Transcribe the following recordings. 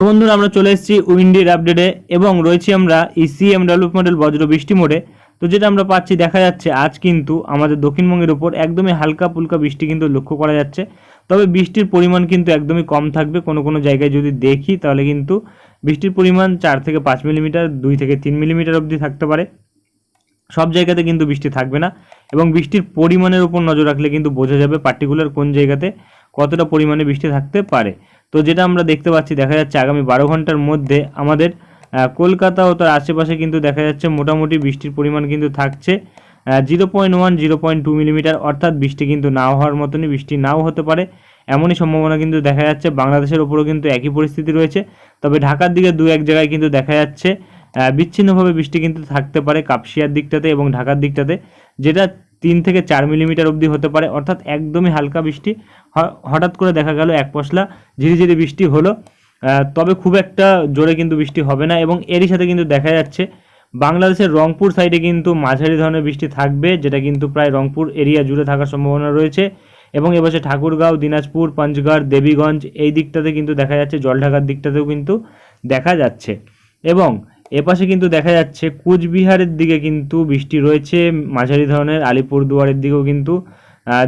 বন্ধুরা, আমরা চলে এসেছি উইন্ডির আপডেটে এবং রয়েছি আমরা ইসিএম ডেভেলপ মডেল বজ্র বৃষ্টি মোড়ে। তো যেটা আমরা পাচ্ছি, দেখা যাচ্ছে আজ কিন্তু আমাদের দক্ষিণবঙ্গের উপর একদমই হালকা পুলকা বৃষ্টি কিন্তু লক্ষ্য করা যাচ্ছে। তবে বৃষ্টির পরিমাণ কিন্তু একদমই কম থাকবে। কোনো কোনো জায়গায় যদি দেখি, তাহলে কিন্তু বৃষ্টির পরিমাণ চার থেকে পাঁচ মিলিমিটার, দুই থেকে তিন মিলিমিটার অবধি থাকতে পারে। সব জায়গাতে কিন্তু বৃষ্টি থাকবে না এবং বৃষ্টির পরিমাণের উপর নজর রাখলে কিন্তু বোঝা যাবে পার্টিকুলার কোন জায়গাতে কতটা পরিমাণে বৃষ্টি থাকতে পারে। তো যেটা আমরা দেখতে পাচ্ছি, দেখা যাচ্ছে আগামী বারো ঘণ্টার মধ্যে আমাদের কলকাতা ও তার আশেপাশে কিন্তু দেখা যাচ্ছে মোটামুটি বৃষ্টির পরিমাণ কিন্তু থাকছে। Zero point one zero point two millimetre অর্থাৎ বৃষ্টি কিন্তু নাও হওয়ার মতনই বৃষ্টি নাও হতে পারে। এমনই সম্ভাবনা কিন্তু দেখা যাচ্ছে। বাংলাদেশের ওপরও কিন্তু একই পরিস্থিতি রয়েছে। তবে ঢাকার দিকে দু এক জায়গায় কিন্তু দেখা যাচ্ছে বিচ্ছিন্নভাবে বৃষ্টি কিন্তু থাকতে পারে কাপসিয়ার দিকটাতে এবং ঢাকার দিকটাতে। যেটা তিন থেকে চার মিলিমিটার অবধি হতে পারে, অর্থাৎ একদমই হালকা বৃষ্টি হঠাৎ করে দেখা গেল এক পশলা ঝিরিঝিরি বৃষ্টি হলো। তবে খুব একটা জোরে কিন্তু বৃষ্টি হবে না এবং এরই সাথে কিন্তু দেখা যাচ্ছে বাংলাদেশের রংপুর সাইডে কিন্তু মাঝারি ধরনের বৃষ্টি থাকবে, যেটা কিন্তু প্রায় রংপুর এরিয়া জুড়ে থাকার সম্ভাবনা রয়েছে। এবং এবছর ঠাকুরগাঁও, দিনাজপুর, পঞ্চগড়, দেবীগঞ্জ এই দিকটাতে কিন্তু দেখা যাচ্ছে, জলঢাকার দিকটাতেও কিন্তু দেখা যাচ্ছে। এবং এপাশে কিন্তু দেখা যাচ্ছে কুচবিহারের দিকে কিন্তু বৃষ্টি রয়েছে, মাঝারি ধরনের, আলিপুরদুয়ারের দিকেও কিন্তু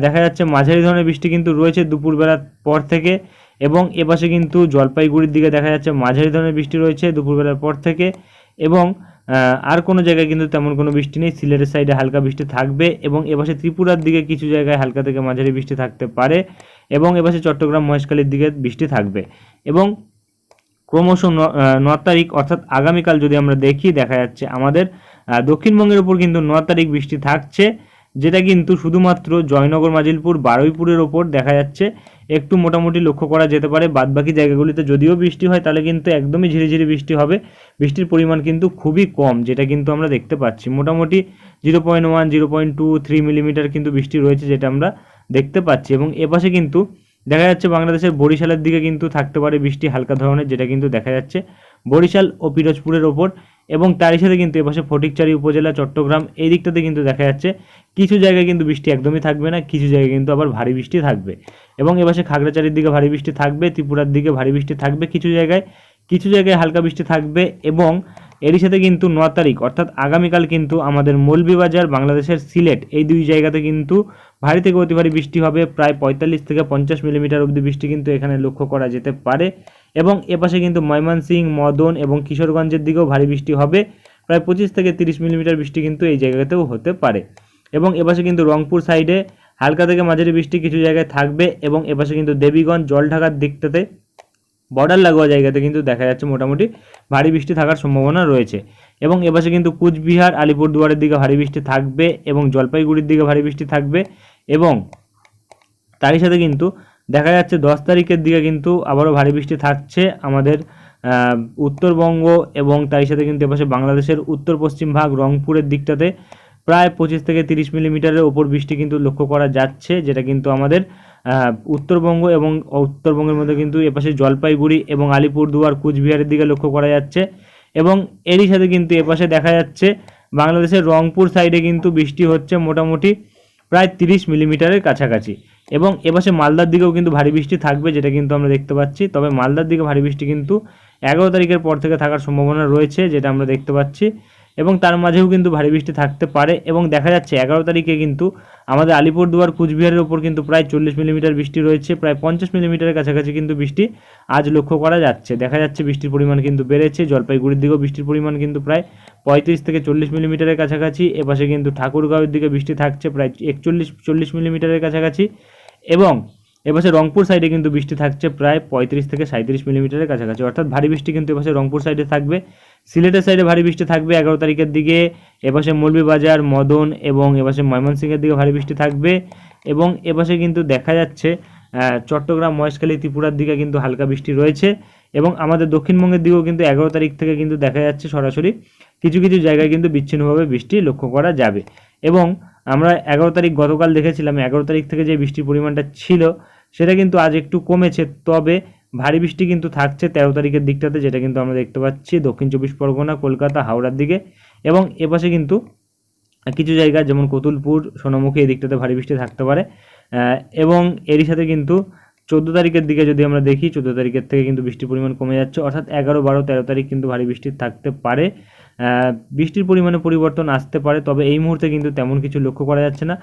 দেখা যাচ্ছে মাঝারি ধরনের বৃষ্টি কিন্তু রয়েছে দুপুরবেলার পর থেকে এবং এপাশে কিন্তু জলপাইগুড়ির দিকে দেখা যাচ্ছে মাঝারি ধরনের বৃষ্টি রয়েছে দুপুরবেলার পর থেকে এবং আর কোনো জায়গায় কিন্তু তেমন কোনো বৃষ্টি নেই, সিলেটের সাইডে হালকা বৃষ্টি থাকবে এবং এপাশে ত্রিপুরার দিকে কিছু জায়গায় হালকা থেকে মাঝারি বৃষ্টি থাকতে পারে এবং এপাশে চট্টগ্রাম মহেশখালীর দিকে বৃষ্টি থাকবে এবং ক্রমশ ন- তারিখ, অর্থাৎ আগামীকাল যদি আমরা দেখি, দেখা যাচ্ছে আমাদের দক্ষিণবঙ্গের উপর কিন্তু ন তারিখ বৃষ্টি থাকছে, যেটা কিন্তু শুধুমাত্র জয়নগর, মাজিলপুর, বারুইপুরের ওপর দেখা যাচ্ছে। একটু মোটামুটি লক্ষ্য করা যেতে পারে, বাদবাকি জায়গাগুলিতে যদিও বৃষ্টি হয়, তাহলে কিন্তু একদমই ঝিরিঝিরি বৃষ্টি হবে। বৃষ্টির পরিমাণ কিন্তু খুবই কম, যেটা কিন্তু আমরা দেখতে পাচ্ছি। মোটামুটি zero point one, zero point two, three millimetre কিন্তু বৃষ্টি রয়েছে, যেটা আমরা দেখতে পাচ্ছি। এবং এপাশে কিন্তু দেখা যাচ্ছে বাংলাদেশের বরিশালের দিকে কিন্তু থাকতে পারে বৃষ্টি হালকা ধরনের, যেটা কিন্তু দেখা যাচ্ছে। বরিশাল ও পিরোজপুরের ওপর এবং তারই সাথে কিন্তু এপাশে ফটিকচারি উপজেলা, চট্টগ্রাম এই দিকটাতে কিন্তু দেখা যাচ্ছে কিছু জায়গায় কিন্তু বৃষ্টি একদমই থাকবে না, কিছু জায়গায় কিন্তু আবার ভারী বৃষ্টি থাকবে। এবং এপাশে খাগড়াছড়ির দিকে ভারী বৃষ্টি থাকবে, ত্রিপুরার দিকে ভারী বৃষ্টি থাকবে কিছু জায়গায় কিছু জায়গায় হালকা বৃষ্টি থাকবে এবং এরই সাথে কিন্তু ন তারিখ, অর্থাৎ আগামীকাল কিন্তু আমাদের মৌলভীবাজার, বাংলাদেশের সিলেট, এই দুই জায়গাতে কিন্তু ভারী থেকে অতি ভারী বৃষ্টি হবে। প্রায় পঁয়তাল্লিশ থেকে পঞ্চাশ মিলিমিটার অবধি বৃষ্টি কিন্তু এখানে লক্ষ্য করা যেতে পারে। এবং এপাশে কিন্তু ময়মনসিংহ, মদন এবং কিশোরগঞ্জের দিকেও ভারী বৃষ্টি হবে। প্রায় পঁচিশ থেকে তিরিশ মিলিমিটার বৃষ্টি কিন্তু এই জায়গাতেও হতে পারে। এবং এপাশে কিন্তু রংপুর সাইডে হালকা থেকে মাঝারি বৃষ্টি কিছু জায়গায় থাকবে। এবং এপাশে কিন্তু দেবীগঞ্জ, জলঢাকার দিকটাতে বর্ডার লাগোয়া জায়গাতে কিন্তু দেখা যাচ্ছে মোটামুটি ভারী বৃষ্টি থাকার সম্ভাবনা রয়েছে। এবং এপাশে কিন্তু কুচবিহার, আলিপুরদুয়ারের দিকে ভারী বৃষ্টি থাকবে এবং জলপাইগুড়ির দিকে ভারী বৃষ্টি থাকবে এবং তারই সাথে কিন্তু দেখা যাচ্ছে দশ তারিখের দিকে কিন্তু আবারও ভারী বৃষ্টি থাকছে আমাদের উত্তরবঙ্গ এবং তারই সাথে কিন্তু এপাশে বাংলাদেশের উত্তর পশ্চিম ভাগ, রংপুরের দিকটাতে প্রায় পঁচিশ থেকে তিরিশ মিলিমিটারের ওপর বৃষ্টি কিন্তু লক্ষ্য করা যাচ্ছে, যেটা কিন্তু আমাদের উত্তরবঙ্গ এবং উত্তরবঙ্গের মধ্যে কিন্তু এপাশে জলপাইগুড়ি এবং আলিপুরদুয়ার, কুচবিহারের দিকে লক্ষ্য করা যাচ্ছে। এবং এরই সাথে কিন্তু এপাশে দেখা যাচ্ছে, বাংলাদেশের রংপুর সাইডে কিন্তু বৃষ্টি হচ্ছে মোটামুটি প্রায় তিরিশ মিলিমিটারের কাছাকাছি। এবং এপাশে মালদার দিকেও কিন্তু ভারী বৃষ্টি থাকবে, যেটা কিন্তু আমরা দেখতে পাচ্ছি। তবে মালদার দিকে ভারী বৃষ্টি কিন্তু এগারো তারিখের পর থেকে থাকার সম্ভাবনা রয়েছে, যেটা আমরা দেখতে পাচ্ছি। এবং তার মাঝেও কিন্তু ভারী বৃষ্টি থাকতে পারে এবং দেখা যাচ্ছে এগারো তারিখে কিন্তু আমাদের আলিপুরদুয়ার, কুচবিহারের ওপর কিন্তু প্রায় চল্লিশ মিলিমিটার বৃষ্টি রয়েছে, প্রায় পঞ্চাশ মিলিমিটারের কাছাকাছি কিন্তু বৃষ্টি আজ লক্ষ্য করা যাচ্ছে। দেখা যাচ্ছে বৃষ্টির পরিমাণ কিন্তু বেড়েছে, জলপাইগুড়ির দিকেও বৃষ্টির পরিমাণ কিন্তু প্রায় পঁয়ত্রিশ থেকে চল্লিশ মিলিমিটারের কাছাকাছি, এপাশে কিন্তু ঠাকুরগাঁওয়ের দিকে বৃষ্টি থাকছে প্রায় একচল্লিশ, চল্লিশ মিলিমিটারের কাছাকাছি এবং এপাশে রংপুর সাইডে কিন্তু বৃষ্টি থাকছে প্রায় পঁয়ত্রিশ থেকে সাঁত্রিশ মিলিমিটারের কাছাকাছি। অর্থাৎ ভারী বৃষ্টি কিন্তু এপাশে রংপুর সাইডে থাকবে। সিলেটের সাইডে ভারী বৃষ্টি থাকবে এগারো তারিখের দিকে। এপাশে মৌলভীবাজার মদন এবং এপাশে ময়মনসিংহের দিকে ভারী বৃষ্টি থাকবে। এবং এপাশে কিন্তু দেখা যাচ্ছে চট্টগ্রাম, মহেশখালী, ত্রিপুরার দিকে কিন্তু হালকা বৃষ্টি রয়েছে। এবং আমাদের দক্ষিণবঙ্গের দিকেও কিন্তু এগারো তারিখ থেকে কিন্তু দেখা যাচ্ছে সরাসরি কিছু কিছু জায়গায় কিন্তু বিচ্ছিন্নভাবে বৃষ্টি লক্ষ্য করা যাবে। এবং আমরা এগারো তারিখ গতকাল দেখেছিলাম, এগারো তারিখ থেকে যে বৃষ্টির পরিমাণটা ছিল, সেটা কিন্তু আজ একটু কমেছে, তবে ভারী বৃষ্টি কিন্তু থাকছে তেরো তারিখের দিকটাতে, যেটা কিন্তু আমরা দেখতে পাচ্ছি দক্ষিণ চব্বিশ পরগনা, কলকাতা, হাওড়ার দিকে, এবং এপাশে কিন্তু কিছু জায়গা যেমন কতুলপুর, সোনামুখী, এই দিকটাতে ভারী বৃষ্টি থাকতে পারে। এবং এরই সাথে কিন্তু চোদ্দ তারিখের দিকে যদি আমরা দেখি, চোদ্দ তারিখের থেকে কিন্তু বৃষ্টির পরিমাণ কমে যাচ্ছে, অর্থাৎ এগারো, বারো, তেরো তারিখ কিন্তু ভারী বৃষ্টি থাকতে পারে। বৃষ্টির পরিমাণে পরিবর্তন আসতে পারে, তবে এই মুহূর্তে কিন্তু তেমন কিছু লক্ষ্য করা যাচ্ছে না।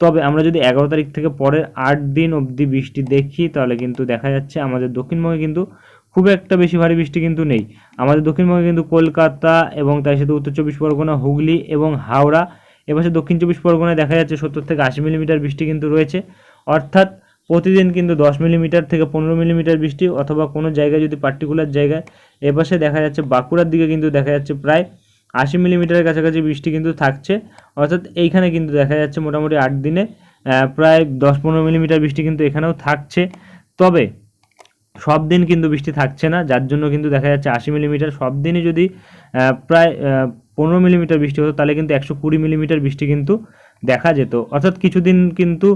তবে আমরা যদি এগারো তারিখ থেকে পরের আট দিন অবধি বৃষ্টি দেখি, তাহলে কিন্তু দেখা যাচ্ছে আমাদের দক্ষিণবঙ্গে কিন্তু খুব একটা বেশি ভারী বৃষ্টি কিন্তু নেই। আমাদের দক্ষিণবঙ্গে কিন্তু কলকাতা এবং তার সাথে উত্তর চব্বিশ পরগনা, হুগলি এবং হাওড়া এপাশে দক্ষিণ চব্বিশ পরগনায় দেখা যাচ্ছে সত্তর থেকে আশি মিলিমিটার বৃষ্টি কিন্তু রয়েছে। অর্থাৎ প্রতিদিন কিন্তু দশ মিলিমিটার থেকে পনেরো মিলিমিটার বৃষ্টি অথবা কোনো জায়গায় যদি পার্টিকুলার জায়গায় এপাশে দেখা যাচ্ছে বাঁকুড়ার দিকে কিন্তু দেখা যাচ্ছে প্রায় আশি মিলিমিটারের কাছাকাছি বৃষ্টি কিন্তু থাকছে। অর্থাৎ এইখানে কিন্তু দেখা যাচ্ছে মোটামুটি আট দিনে প্রায় দশ পনেরো মিলিমিটার বৃষ্টি কিন্তু এখানেও থাকছে। তবে সব দিন কিন্তু বৃষ্টি থাকছে না, যার জন্য কিন্তু দেখা যাচ্ছে আশি মিলিমিটার সব দিনই যদি প্রায় পনেরো মিলিমিটার বৃষ্টি হতো, তাহলে কিন্তু একশো কুড়ি মিলিমিটার বৃষ্টি কিন্তু দেখা যেত। অর্থাৎ কিছুদিন কিন্তু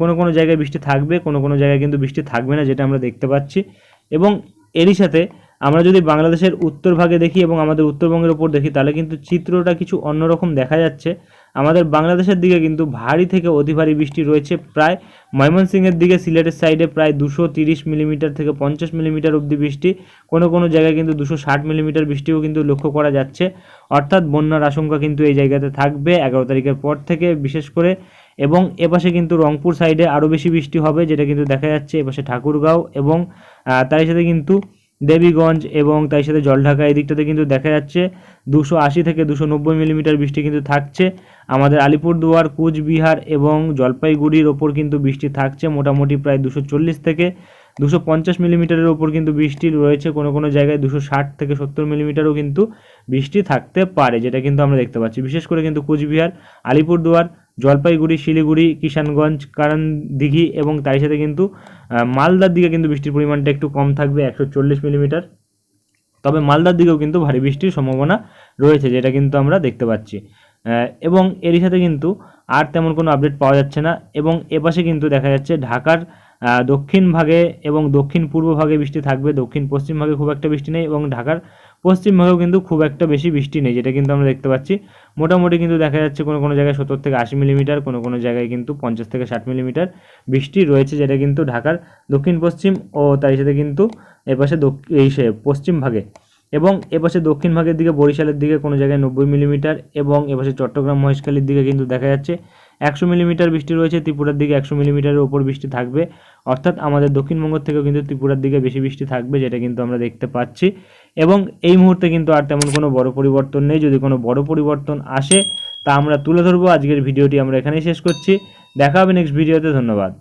কোনো কোনো জায়গায় বৃষ্টি থাকবে, কোনো কোনো জায়গায় কিন্তু বৃষ্টি থাকবে না, যেটা আমরা দেখতে পাচ্ছি। এবং এরই সাথে আমরা যদি বাংলাদেশের উত্তর ভাগে দেখি এবং আমাদের উত্তরবঙ্গের উপর দেখি, তাহলে কিন্তু চিত্রটা কিছু অন্যরকম দেখা যাচ্ছে। আমাদের বাংলাদেশের দিকে কিন্তু ভারী থেকে অতি ভারী বৃষ্টি রয়েছে। প্রায় ময়মনসিংহের দিকে, সিলেটের সাইডে প্রায় দুশো তিরিশ মিলিমিটার থেকে পঞ্চাশ মিলিমিটার অবধি বৃষ্টি। কোনো কোনো জায়গায় কিন্তু দুশো ষাট মিলিমিটার বৃষ্টিও কিন্তু লক্ষ্য করা যাচ্ছে। অর্থাৎ বন্যার আশঙ্কা কিন্তু এই জায়গাতে থাকবে এগারো তারিখের পর থেকে বিশেষ করে। এবং এপাশে কিন্তু রংপুর সাইডে আরও বেশি বৃষ্টি হবে, যেটা কিন্তু দেখা যাচ্ছে এপাশে ঠাকুরগাঁও এবং তারই সাথে কিন্তু দেবীগঞ্জ এবং তার সাথে জলঢাকা এই দিকটাতে কিন্তু দেখা যাচ্ছে। দুশো আশি থেকে দুশো নব্বই মিলিমিটার বৃষ্টি কিন্তু থাকছে। আমাদের আলিপুরদুয়ার, কুচবিহার এবং জলপাইগুড়ির ওপর কিন্তু বৃষ্টি থাকছে। মোটামুটি প্রায় দুশো চল্লিশ থেকে দুশো পঞ্চাশ মিলিমিটারের ওপর কিন্তু বৃষ্টি রয়েছে। কোনো কোনো জায়গায় দুশো ষাট থেকে সত্তর মিলিমিটারও কিন্তু বৃষ্টি থাকতে পারে, যেটা কিন্তু আমরা দেখতে পাচ্ছি। বিশেষ করে কিন্তু কুচবিহার, আলিপুরদুয়ার জলপাইগুড়ি, শিলিগুড়ি, কিষানগঞ্জ কারণ দিঘি এবং তার সাথে কিন্তু মালদার দিকে কিন্তু বৃষ্টির পরিমাণটা একটু কম থাকবে, একশো চল্লিশ মিলিমিটার। তবে মালদার দিকেও কিন্তু ভারী বৃষ্টির সম্ভাবনা রয়েছে, যেটা কিন্তু আমরা দেখতে পাচ্ছি। এবং এরই সাথে কিন্তু আর তেমন কোনো আপডেট পাওয়া যাচ্ছে না এবং এপাশে কিন্তু দেখা যাচ্ছে ঢাকার দক্ষিণ ভাগে এবং দক্ষিণ পূর্ব ভাগে বৃষ্টি থাকবে, দক্ষিণ পশ্চিম ভাগে খুব একটা বৃষ্টি নেই এবং ঢাকার পশ্চিম ভাগেও কিন্তু খুব একটা বেশি বৃষ্টি নেই, যেটা কিন্তু আমরা দেখতে পাচ্ছি। মোটামুটি কিন্তু দেখা যাচ্ছে কোনো কোনো জায়গায় সত্তর থেকে আশি মিলিমিটার, কোনো কোনো জায়গায় কিন্তু পঞ্চাশ থেকে ষাট মিলিমিটার বৃষ্টি রয়েছে, যেটা কিন্তু ঢাকার দক্ষিণ পশ্চিম ও তার সাথে কিন্তু এপাশে এই সে পশ্চিম ভাগে। এবং এপাশে দক্ষিণ ভাগের দিকে বরিশালের দিকে কোনো জায়গায় নব্বই মিলিমিটার এবং এপাশে চট্টগ্রাম মহেশখালীর দিকে কিন্তু দেখা যাচ্ছে একশো মিলিমিটার বৃষ্টি রয়েছে, ত্রিপুরার দিকে একশো মিলিমিটারের ওপর বৃষ্টি থাকবে। অর্থাৎ আমাদের দক্ষিণবঙ্গ থেকেও কিন্তু ত্রিপুরার দিকে বেশি বৃষ্টি থাকবে, যেটা কিন্তু আমরা দেখতে পাচ্ছি। এবং এই মুহূর্তে কিন্তু আর তেমন কোনো বড় পরিবর্তন নেই। যদি কোনো বড় পরিবর্তন আসে, তা আমরা তুলে ধরবো। আজকের ভিডিওটি আমরা এখানেই শেষ করছি। দেখা হবে নেক্সট ভিডিওতে ধন্যবাদ।